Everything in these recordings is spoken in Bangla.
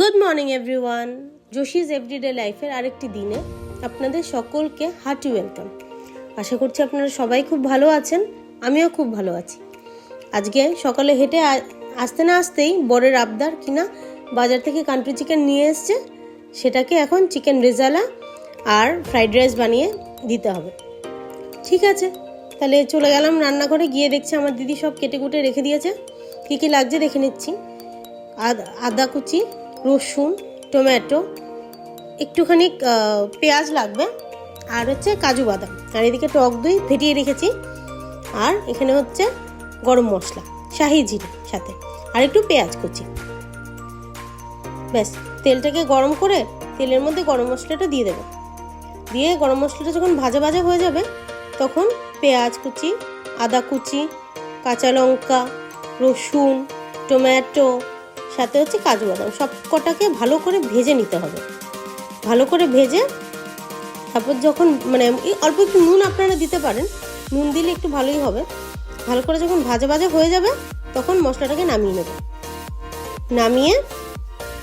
Good morning everyone Joshi's everyday লাইফের আরেকটি দিনে আপনাদের সকলকে হার্টি ওয়েলকাম আশা করছি আপনারা সবাই খুব ভালো আছেন, আমিও খুব ভালো আছি। আজকে সকালে হেঁটে আসতে না আসতেই বরের আবদার কিনা বাজার থেকে কান্ট্রি চিকেন নিয়ে এসছে, সেটাকে এখন চিকেন রেজালা আর ফ্রাইড রাইস বানিয়ে দিতে হবে। ঠিক আছে, তাহলে চলে গেলাম রান্নাঘরে, গিয়ে দেখছি আমার দিদি সব কেটে কুটে রেখে দিয়েছে। কী কী লাগছে দেখে নিচ্ছি। আদা কুচি রসুন, টমেটো, একটুখানি পেঁয়াজ লাগবে, আর হচ্ছে কাজু বাদাম। আর এদিকে টক দই ফেটিয়ে রেখেছি। আর এখানে হচ্ছে গরম মশলা, শাহি জিরে সাথে। আর একটু পেঁয়াজ কুচি। ব্যাস, তেলটাকে গরম করে তেলের মধ্যে গরম মশলাটা দিয়ে দেবো। দিয়ে গরম মশলাটা যখন ভাজা ভাজা হয়ে যাবে, তখন পেঁয়াজ কুচি, আদা কুচি, কাঁচা লঙ্কা, রসুন, টমেটো সাথে হচ্ছে কাজু বাদাম। সব কটাকে ভালো করে ভেজে নিতে হবে। ভালো করে ভেজে তারপর যখন মানে অল্প একটু নুন আপনারা দিতে পারেন। নুন দিলে একটু ভালোই হবে। ভালো করে যখন ভাজা ভাজা হয়ে যাবে, তখন মশলাটাকে নামিয়ে নেবে নামিয়ে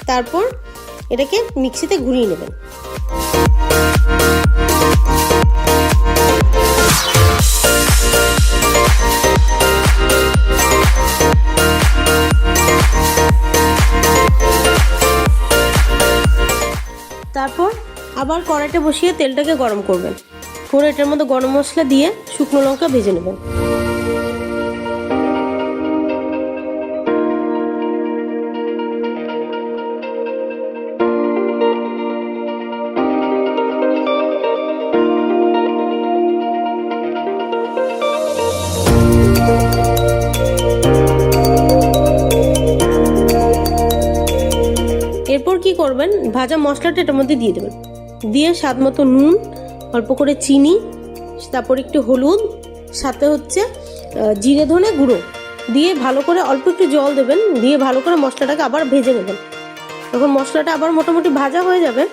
তারপর এটাকে মিক্সিতে ঘুরিয়ে নেবেন। তারপর আবার কড়াইতে বসিয়ে তেলটাকে গরম করবেন। করে এটার মধ্যে গরম মশলা দিয়ে শুকনো লঙ্কা ভেজে নেবেন। করবেন, ভাজা মশলাটা এটার মধ্যে দিয়ে দেবেন। দিয়ে স্বাদ মতো নুন, অল্প করে চিনি, তারপর একটু হলুদ, সাথে হচ্ছে জিরে ধনে গুঁড়ো। দিয়ে ভালো করে অল্প একটু জল দেবেন, দিয়ে ভালো করে মশলাটাকে আবার ভেজে নেবেন। তখন মশলাটা আবার মোটামুটি ভাজা হয়ে যাবে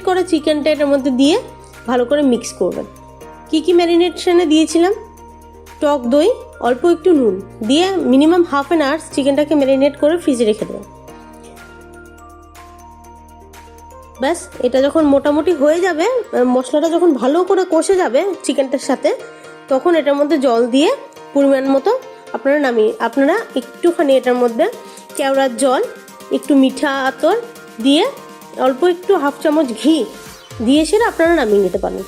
ম্যারিনেট করা চিকেনটা এটার মধ্যে দিয়ে ভালো করে মিক্স করবেন। কি কি ম্যারিনেশনে দিয়েছিলাম? টক দই, অল্প একটু নুন দিয়ে মিনিমাম হাফ অ্যান আওয়ার্স চিকেনটাকে ম্যারিনেট করে ফ্রিজে রেখে দেবেন। ব্যাস, এটা যখন মোটামুটি হয়ে যাবে মশলাটা যখন ভালো করে কষে যাবে চিকেনটার সাথে, তখন এটার মধ্যে জল দিয়ে পরিমাণ মতো আপনারা নামিয়ে, আপনারা একটুখানি এটার মধ্যে কেওড়ার জল, একটু মিঠা আতর দিয়ে অল্প একটু হাফ চামচ ঘি দিয়ে সেটা আপনারা নামিয়ে নিতে পারেন।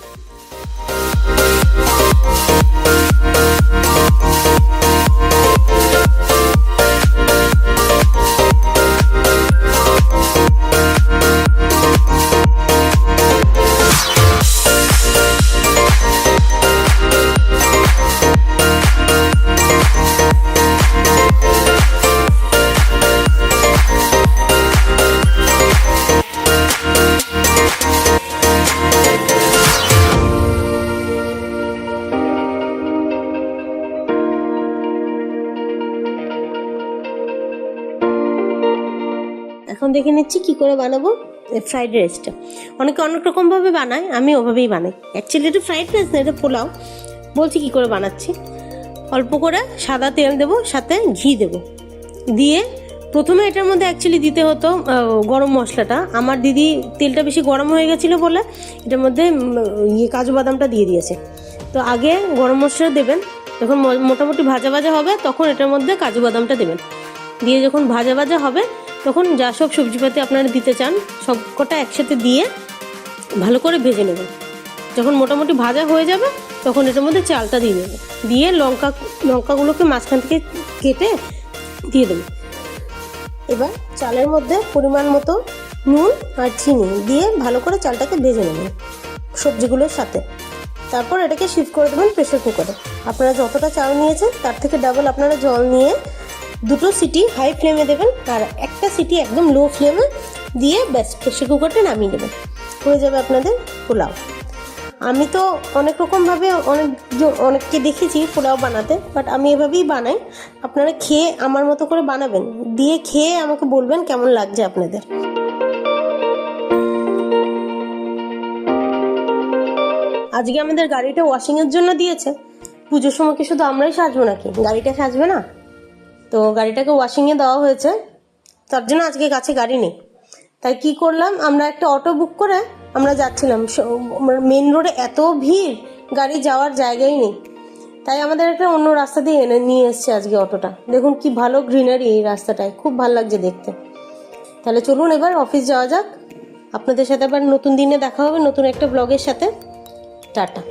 এখন দেখে নিচ্ছি কি করে বানাবো ফ্রাইড রাইসটা অনেকে অনেক রকমভাবে বানায়, আমি ওভাবেই বানাই। অ্যাকচুয়ালি এটা ফ্রাইড রাইস না, এটা পোলাও। বলছি কি করে বানাচ্ছি? অল্প করে সাদা তেল দেবো, সাথে ঘি দেবো। দিয়ে প্রথমে এটার মধ্যে অ্যাকচুয়ালি দিতে হতো গরম মশলাটা। আমার দিদি তেলটা বেশি গরম হয়ে গেছিল বলে এটার মধ্যে ইয়ে কাজু বাদামটা দিয়ে দিয়েছে। তো আগে গরম মশলা দেবেন, যখন মোটামুটি ভাজা ভাজা হবে, তখন এটার মধ্যে কাজু বাদামটা দেবেন। দিয়ে যখন ভাজা ভাজা হবে তখন যা সব সবজিপাতি আপনারা দিতে চান, সব কটা একসাথে দিয়ে ভালো করে ভেজে নেবেন। যখন মোটামুটি ভাজা হয়ে যাবে, তখন এটার মধ্যে চালটা দিয়ে দেবে দিয়ে লঙ্কা, লঙ্কাগুলোকে মাঝখান থেকে কেটে দিয়ে দেবে এবার চালের মধ্যে পরিমাণ মতো নুন আর চিনি দিয়ে ভালো করে চালটাকে ভেজে নেবেন সবজিগুলোর সাথে। তারপর এটাকে শিফট করে দেবেন প্রেশার কুকারে আপনারা যতটা চাল নিয়েছেন, তার থেকে ডাবল আপনারা জল নিয়ে দুটো সিটি হাই ফ্লেমে দেবেন, আর একটা সিটি একদম লো ফ্লেমে দিয়ে ব্যাস প্রেশার কুকারটা নামিয়ে দেবেন হয়ে যাবে আপনাদের পোলাও। আমি তো অনেক রকমভাবে অনেক অনেককে দেখেছি পোলাও বানাতে বাট আমি এভাবেই বানাই। আপনারা খেয়ে আমার মতো করে বানাবেন। দিয়ে খেয়ে আমাকে বলবেন কেমন লাগছে আপনাদের। আজকে আমাদের গাড়িটা ওয়াশিংয়ের জন্য দিয়েছে। পুজোর সময় কি শুধু আমরাই সাজবো নাকি? গাড়িটা সাজবে না? তো গাড়িটাকে ওয়াশিংয়ে দেওয়া হয়েছে। তার জন্য আজকে কাছে গাড়ি নেই। তাই কি করলাম, আমরা একটা অটো বুক করে আমরা যাচ্ছিলাম। মেন রোডে এত ভিড়, গাড়ি যাওয়ার জায়গাই নেই। তাই আমাদের একটা অন্য রাস্তা দিয়ে এনে, নিয়ে এসছে আজকে অটোটা দেখুন কি ভালো গ্রিনারি এই রাস্তাটায়, খুব ভালো লাগছে দেখতে। তাহলে চলুন এবার অফিস যাওয়া যাক। আপনাদের সাথে আবার নতুন দিনে দেখা হবে, নতুন একটা ব্লগের সাথে। টাটা।